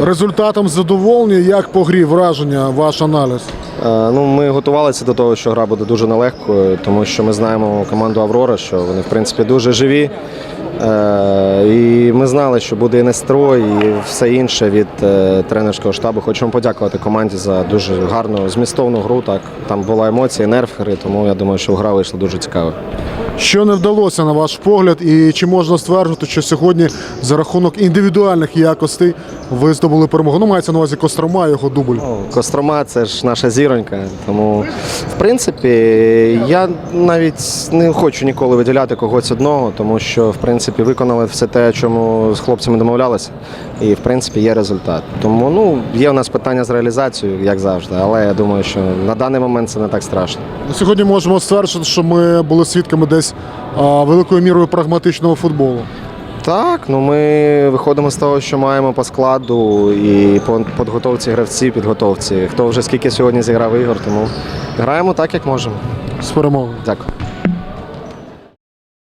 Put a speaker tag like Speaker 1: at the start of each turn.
Speaker 1: результатом задоволені, як по грі враження, ваш аналіз?
Speaker 2: Е, Ну, ми готувалися до того, що гра буде дуже нелегкою, тому що ми знаємо команду Аврора, що вони в принципі дуже живі. Е, І ми знали, що буде і настрой, і все інше від е, тренерського штабу. Хочемо подякувати команді за дуже гарну змістовну гру. Так там була емоція, нерв гри, тому я думаю, що гра вийшла дуже цікава.
Speaker 1: Що не вдалося на ваш погляд, і чи можна стверджувати, що сьогодні за рахунок індивідуальних якостей ви здобули перемогу? Ну, мається на увазі Кострома, його дубль.
Speaker 2: Ну, Кострома це ж наша зіронька. Тому, в принципі, я навіть не хочу ніколи виділяти когось одного, тому що в принципі виконали все те, чому з хлопцями домовлялися, і в принципі є результат. Тому ну є у нас питання з реалізацією, як завжди, але я думаю, що на даний момент це не так страшно.
Speaker 1: Сьогодні можемо стверджувати, що ми були свідками десь а, великою мірою прагматичного футболу.
Speaker 2: Так, ну ми виходимо з того, що маємо по складу і по підготовці гравців, підготовці. Хто вже скільки сьогодні зіграв ігор, тому граємо так, як можемо.
Speaker 1: З перемогою.
Speaker 2: Дякую.